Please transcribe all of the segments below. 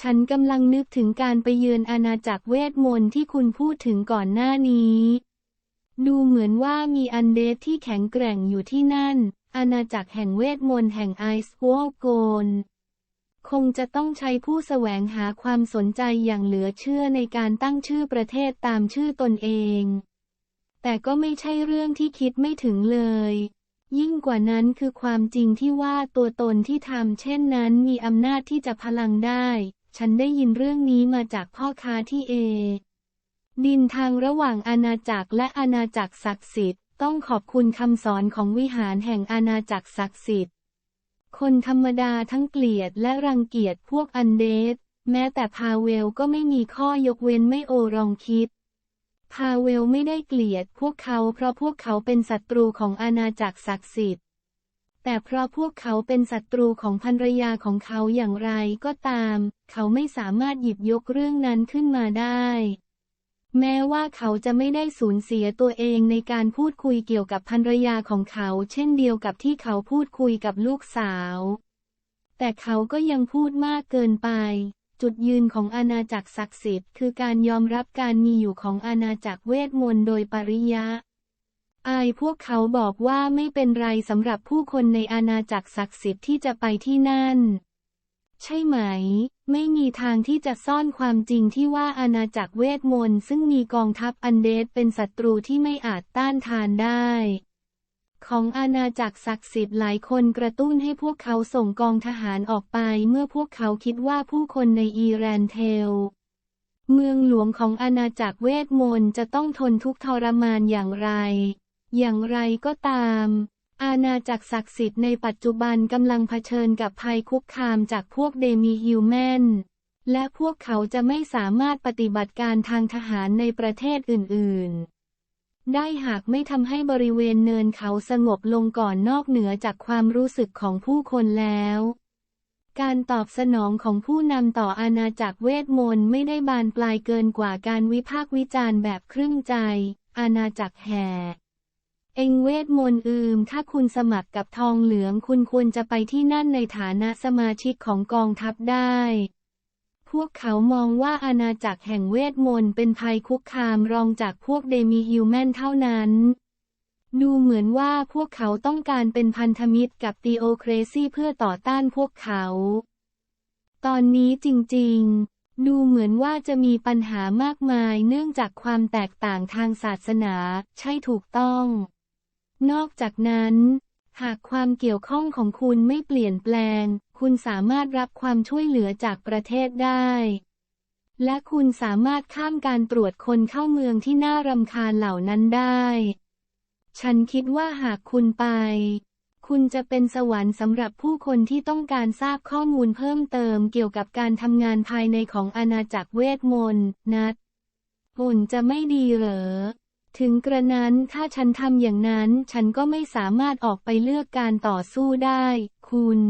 ฉันกำลังนึกถึงการไปเยือนอาณาจักรเวทมนต์ที่คุณพูดถึงก่อนหน้านี้ ดูเหมือนว่ามีอันเดสที่แข็งแกร่งอยู่ที่นั่น อาณาจักรแห่งเวทมนต์แห่งไอส์วอลโกนคงจะต้องใช้ผู้แสวงหาความสนใจอย่างเหลือเชื่อในการตั้งชื่อประเทศตามชื่อตนเอง แต่ก็ไม่ใช่เรื่องที่คิดไม่ถึงเลย ยิ่งกว่านั้นคือความจริงที่ว่าตัวตนที่ทำเช่นนั้นมีอำนาจที่จะพลังได้ ฉันได้ยินเรื่องนี้มาจากพ่อค้าที่เอ ดินทางระหว่างอาณาจักรและอาณาจักรศักดิ์สิทธิ์ ต้องขอบคุณคำสอนของวิหารแห่งอาณาจักรศักดิ์สิทธิ์ คนธรรมดาทั้งเกลียดและรังเกียจพวกอันเดสแม้แต่พาเวลก็ไม่มีข้อยกเว้นไม่โอรองคิด พาเวลไม่ได้เกลียดพวกเขาเพราะพวกเขาเป็นศัตรูของอาณาจักรศักดิ์สิทธิ์ แต่เพราะพวกเขาเป็นศัตรูของภรรยาของเขาอย่างไรก็ตาม เขาไม่สามารถหยิบยกเรื่องนั้นขึ้นมาได้ แม้ว่าเขาจะไม่ได้สูญเสียตัวเองในการพูดคุยเกี่ยวกับภรรยาของเขา เช่นเดียวกับที่เขาพูดคุยกับลูกสาว แต่เขาก็ยังพูดมากเกินไป จุดยืนของอาณาจักรศักดิ์สิทธิ์คือการยอมรับการมีอยู่ของอาณาจักรเวทมนต์โดยปริยะ อายพวกเขาบอกว่าไม่เป็นไรสำหรับผู้คนในอาณาจักรศักดิ์สิทธิ์ที่จะไปที่นั่น ใช่ไหม ไม่มีทางที่จะซ่อนความจริงที่ว่าอาณาจักรเวทมนต์ซึ่งมีกองทัพอันเดสเป็นศัตรูที่ไม่อาจต้านทานได้ ของอาณาจักรศักดิ์สิทธิ์หลายคนกระตุ้นให้พวกเขาส่งกองทหารออกไปเมื่อพวกเขาคิดว่าผู้คนในอีแรนเทลเมืองหลวงของอาณาจักรเวทมนต์จะต้องทนทุกทรมานอย่างไร อย่างไรก็ตาม อาณาจักรศักดิ์สิทธิ์ในปัจจุบันกำลังเผชิญกับภัยคุกคามจากพวกเดมีฮิวแมนและพวกเขาจะไม่สามารถปฏิบัติการทางทหารในประเทศอื่น ๆ ได้หากไม่ทำให้บริเวณเนินเขาสงบลงก่อนนอกเหนือจากความรู้สึกของผู้คนแล้ว การตอบสนองของผู้นำต่ออาณาจักรเวทมนต์ไม่ได้บานปลายเกินกว่าการวิพากษ์วิจารณ์แบบครึ่งใจ อาณาจักรแห่ เองเวทมนต์อืม ถ้าคุณสมัครกับทองเหลืองคุณควรจะไปที่นั่นในฐานะสมาชิกของกองทัพได้ พวกเขามองว่าอาณาจักรแห่งเวทมนต์เป็นภัยคุกคามรองจากพวกเดมีฮิวแมนเท่านั้น ดูเหมือนว่าพวกเขาต้องการเป็นพันธมิตรกับตีโอเครซีเพื่อต่อต้านพวกเขา ตอนนี้จริงๆดูเหมือนว่าจะมีปัญหามากมายเนื่องจากความแตกต่างทางศาสนา ใช่ถูกต้อง นอกจากนั้น หากความเกี่ยวข้องของคุณไม่เปลี่ยนแปลง คุณสามารถรับความช่วยเหลือจากประเทศได้ และคุณสามารถข้ามการตรวจคนเข้าเมืองที่น่ารำคาญเหล่านั้นได้ ฉันคิดว่าหากคุณไป คุณจะเป็นสวรรค์สำหรับผู้คนที่ต้องการทราบข้อมูลเพิ่มเติมเกี่ยวกับการทำงานภายในของอาณาจักรเวทมนต์นัดหุ่นจะไม่ดีเหรอ ถึงกระนั้นถ้าฉันทำอย่างนั้น ฉันก็ไม่สามารถออกไปเลือกการต่อสู้ได้ คุณ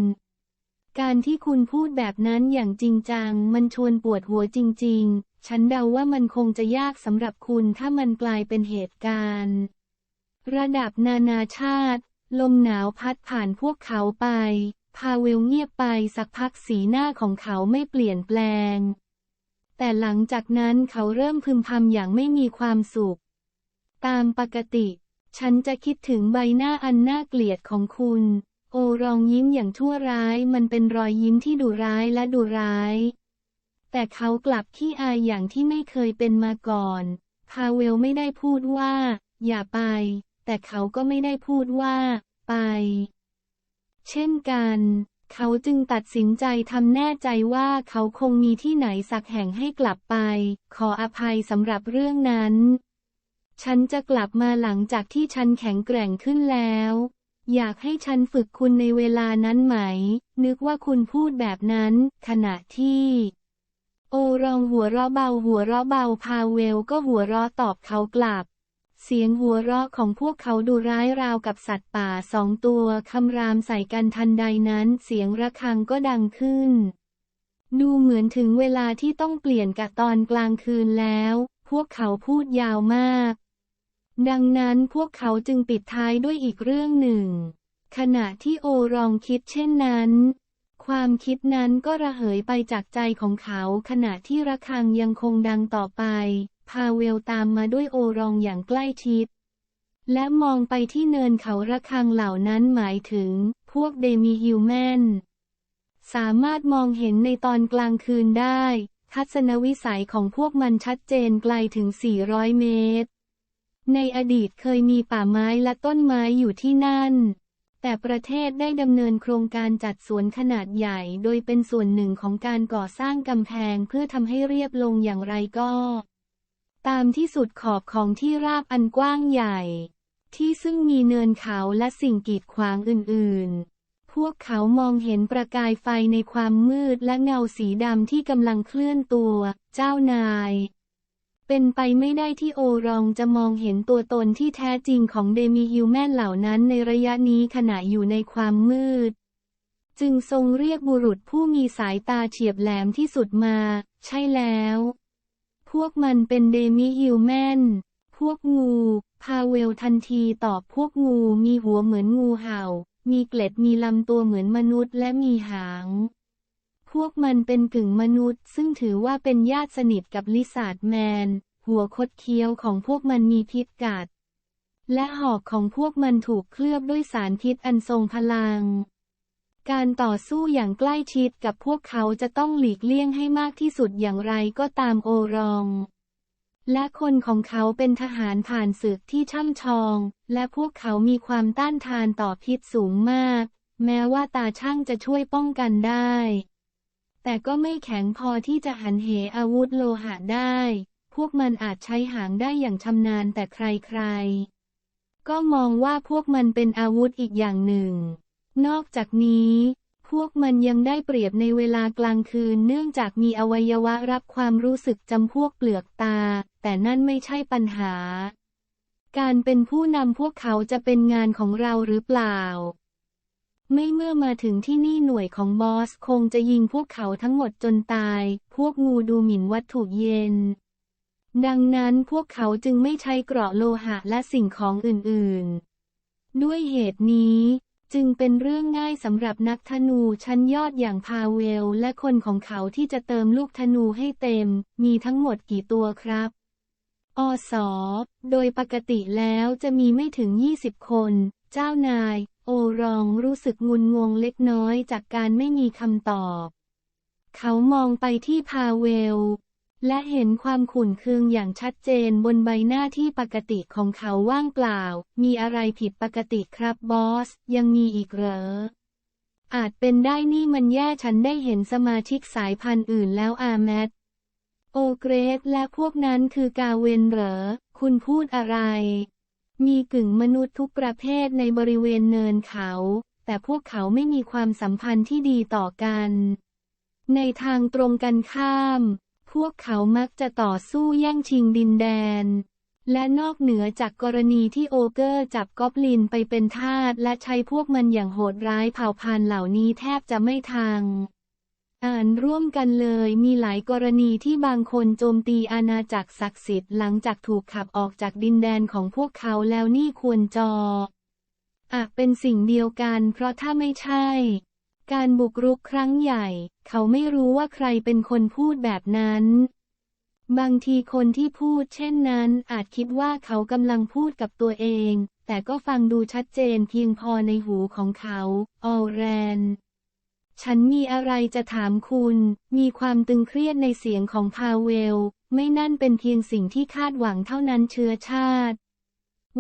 การที่คุณพูดแบบนั้นอย่างจริงจัง มันชวนปวดหัวจริง ๆ ฉันเดาว่ามันคงจะยากสำหรับคุณถ้ามันกลายเป็นเหตุการณ์ ระดับนานาชาติ ลมหนาวพัดผ่านพวกเขาไป พาเวลเงียบไปสักพักสีหน้าของเขาไม่เปลี่ยนแปลง แต่หลังจากนั้นเขาเริ่มพึมพำอย่างไม่มีความสุข ตามปกติ ฉันจะคิดถึงใบหน้าอันน่าเกลียดของคุณ โอรองยิ้มอย่างชั่วร้าย มันเป็นรอยยิ้มที่ดุร้ายและดุร้าย แต่เขากลับขี้อายอย่างที่ไม่เคยเป็นมาก่อน พาเวลไม่ได้พูดว่า อย่าไป แต่เขาก็ไม่ได้พูดว่า ไป เช่นกันเขาจึงตัดสินใจทำแน่ใจว่าเขาคงมีที่ไหนสักแห่งให้กลับไป ขออภัยสำหรับเรื่องนั้น ฉันจะกลับมาหลังจากที่ฉันแข็งแกร่งขึ้นแล้ว อยากให้ฉันฝึกคุณในเวลานั้นไหม นึกว่าคุณพูดแบบนั้น ขณะที่ โอรองหัวเราะเบาหัวเราะเบาพาเวลก็หัวเราะตอบเขากลับ เสียงหัวเราะของพวกเขาดูร้ายราวกับสัตว์ป่าสองตัวคำรามใส่กันทันใดนั้น เสียงระฆังก็ดังขึ้น ดูเหมือนถึงเวลาที่ต้องเปลี่ยนกะตอนกลางคืนแล้ว พวกเขาพูดยาวมาก ดังนั้นพวกเขาจึงปิดท้ายด้วยอีกเรื่องหนึ่ง ขณะที่โอรองคิดเช่นนั้น ความคิดนั้นก็ระเหยไปจากใจของเขาขณะที่ระฆังยังคงดังต่อไป พาเวลตามมาด้วยโอรองอย่างใกล้ชิด และมองไปที่เนินเขาระฆังเหล่านั้นหมายถึง พวกเดมิฮิวแมนสามารถมองเห็นในตอนกลางคืนได้ ทัศนวิสัยของพวกมันชัดเจนไกลถึง 400 เมตร ในอดีตเคยมีป่าไม้และต้นไม้อยู่ที่นั่น แต่ประเทศได้ดำเนินโครงการจัดสวนขนาดใหญ่ โดยเป็นส่วนหนึ่งของการก่อสร้างกำแพงเพื่อทำให้เรียบลงอย่างไรก็ ตามที่สุดขอบของที่ราบอันกว้างใหญ่ ที่ซึ่งมีเนินเขาและสิ่งกีดขวางอื่น ๆ พวกเขามองเห็นประกายไฟในความมืดและเงาสีดำที่กำลังเคลื่อนตัว เจ้านาย เป็นไปไม่ได้ที่โอรองจะมองเห็นตัวตนที่แท้จริงของเดมิฮิวแมนเหล่านั้นในระยะนี้ขณะอยู่ในความมืด จึงทรงเรียกบุรุษผู้มีสายตาเฉียบแหลมที่สุดมา ใช่แล้ว พวกมันเป็นเดมิฮิวแมนพวกงู พาเวลทันทีตอบพวกงูมีหัวเหมือนงูเห่า มีเกล็ดมีลำตัวเหมือนมนุษย์และมีหาง พวกมันเป็นกึ่งมนุษย์ ซึ่งถือว่าเป็นญาติสนิทกับลิซาร์ดแมน หัวคดเคี้ยวของพวกมันมีพิษกัด และหอกของพวกมันถูกเคลือบด้วยสารพิษอันทรงพลัง การต่อสู้อย่างใกล้ชิดกับพวกเขาจะต้องหลีกเลี่ยงให้มากที่สุดอย่างไรก็ตามโอรอง และคนของเขาเป็นทหารผ่านศึกที่ช่ำชอง และพวกเขามีความต้านทานต่อพิษสูงมาก แม้ว่าตาช่างจะช่วยป้องกันได้ แต่ก็ไม่แข็งพอที่จะหันเหอาวุธโลหะได้ พวกมันอาจใช้หางได้อย่างชำนาญแต่ใครๆ ก็มองว่าพวกมันเป็นอาวุธอีกอย่างหนึ่ง นอกจากนี้ พวกมันยังได้เปรียบในเวลากลางคืนเนื่องจากมีอวัยวะรับความรู้สึกจำพวกเปลือกตา แต่นั่นไม่ใช่ปัญหา การเป็นผู้นำพวกเขาจะเป็นงานของเราหรือเปล่า ไม่เมื่อมาถึงที่นี่หน่วยของบอสคงจะยิงพวกเขาทั้งหมดจนตาย พวกงูดูหมิ่นวัตถุเย็น ดังนั้นพวกเขาจึงไม่ใช้เกราะโลหะและสิ่งของอื่นๆ ด้วยเหตุนี้จึงเป็นเรื่องง่ายสำหรับนักธนูชั้นยอดอย่างพาเวล และคนของเขาที่จะเติมลูกธนูให้เต็ม มีทั้งหมดกี่ตัวครับ อสอโดยปกติแล้วจะมีไม่ถึง 20 คน เจ้านาย โอรองรู้สึกงุนงงเล็กน้อยจากการไม่มีคำตอบ เขามองไปที่พาเวล และเห็นความขุ่นเคืองอย่างชัดเจนบนใบหน้าที่ปกติของเขาว่างเปล่า มีอะไรผิดปกติครับบอส ยังมีอีกเหรอ อาจเป็นได้นี่มันแย่ฉันได้เห็นสมาชิกสายพันธุ์อื่นแล้วอาแมทโอเกรสและพวกนั้นคือกาเวนเหรอ คุณพูดอะไร มีกึ่งมนุษย์ทุกประเภทในบริเวณเนินเขา แต่พวกเขาไม่มีความสัมพันธ์ที่ดีต่อกัน ในทางตรงกันข้าม พวกเขามักจะต่อสู้แย่งชิงดินแดน และนอกเหนือจากกรณีที่โอเกอร์จับกอบลินไปเป็นทาสและใช้พวกมันอย่างโหดร้ายเผ่าพันธุ์เหล่านี้แทบจะไม่ทาง อ่านร่วมกันเลยมีหลายกรณีที่บางคนโจมตีอาณาจักรศักดิ์สิทธิ์หลังจากถูกขับออกจากดินแดนของพวกเขาแล้วนี่ควรจออาจเป็นสิ่งเดียวกันเพราะถ้าไม่ใช่ การบุกรุกครั้งใหญ่ เขาไม่รู้ว่าใครเป็นคนพูดแบบนั้น บางทีคนที่พูดเช่นนั้น อาจคิดว่าเขากำลังพูดกับตัวเอง แต่ก็ฟังดูชัดเจนเพียงพอในหูของเขา ออแรน ฉันมีอะไรจะถามคุณ มีความตึงเครียดในเสียงของพาเวล ไม่นั่นเป็นเพียงสิ่งที่คาดหวังเท่านั้นเชื้อชาติ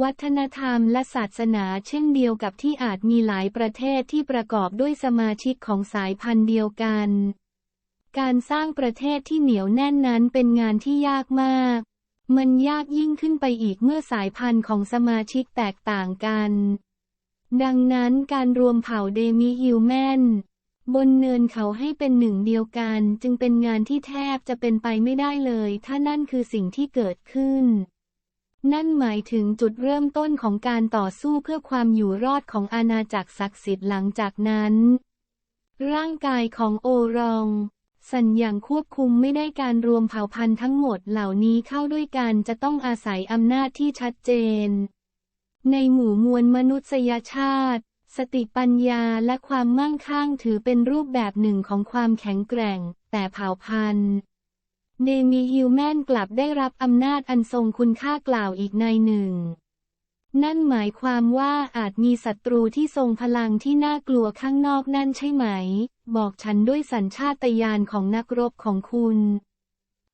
วัฒนธรรมและศาสนาเช่นเดียวกับที่อาจมีหลายประเทศที่ประกอบด้วยสมาชิกของสายพันธุ์เดียวกัน การสร้างประเทศที่เหนียวแน่นนั้นเป็นงานที่ยากมาก มันยากยิ่งขึ้นไปอีกเมื่อสายพันธุ์ของสมาชิกแตกต่างกัน ดังนั้นการรวมเผ่าเดมิฮิวแมน บนเนินเขาให้เป็นหนึ่งเดียวกัน จึงเป็นงานที่แทบจะเป็นไปไม่ได้เลย ถ้านั่นคือสิ่งที่เกิดขึ้น นั่นหมายถึงจุดเริ่มต้นของการต่อสู้เพื่อความอยู่รอดของอาณาจักรศักดิ์สิทธิ์หลังจากนั้น ร่างกายของโอรอง สัญญางควบคุมไม่ได้การรวมเผ่าพันธุ์ทั้งหมดเหล่านี้เข้าด้วยกันจะต้องอาศัยอำนาจที่ชัดเจน ในหมู่มวลมนุษยชาติ สติปัญญาและความมั่งคั่งถือเป็นรูปแบบหนึ่งของความแข็งแกร่ง แต่เผ่าพันธุ์เดมีฮิวแมนกลับได้รับอำนาจอันทรงคุณค่ากล่าวอีกในหนึ่ง นั่นหมายความว่าอาจมีศัตรูที่ทรงพลังที่น่ากลัวข้างนอกนั่นใช่ไหม บอกฉันด้วยสัญชาตญาณของนักรบของคุณ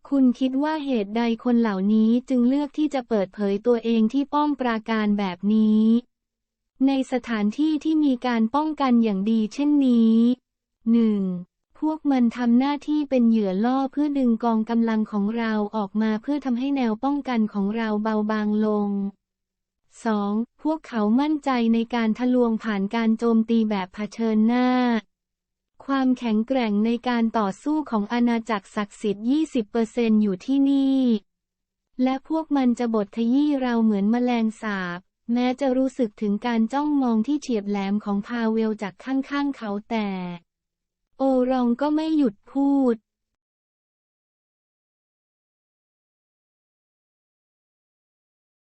คุณคิดว่าเหตุใดคนเหล่านี้จึงเลือกที่จะเปิดเผยตัวเองที่ป้อมปราการแบบนี้ ในสถานที่ที่มีการป้องกันอย่างดีเช่นนี้ 1. พวกมันทำหน้าที่เป็นเหยื่อล่อเพื่อดึงกองกำลังของเราออกมาเพื่อทำให้แนวป้องกันของเราเบาบางลง 2. พวกเขามั่นใจในการทะลวงผ่านการโจมตีแบบเผชิญหน้า ความแข็งแกร่งในการต่อสู้ของอาณาจักรศักดิ์สิทธิ์ 20%อยู่ที่นี่ และพวกมันจะบดขยี้เราเหมือนแมลงสาบ แม้จะรู้สึกถึงการจ้องมองที่เฉียบแหลมของพาเวลจากข้างๆเขาแต่ โอรองก็ไม่หยุดพูด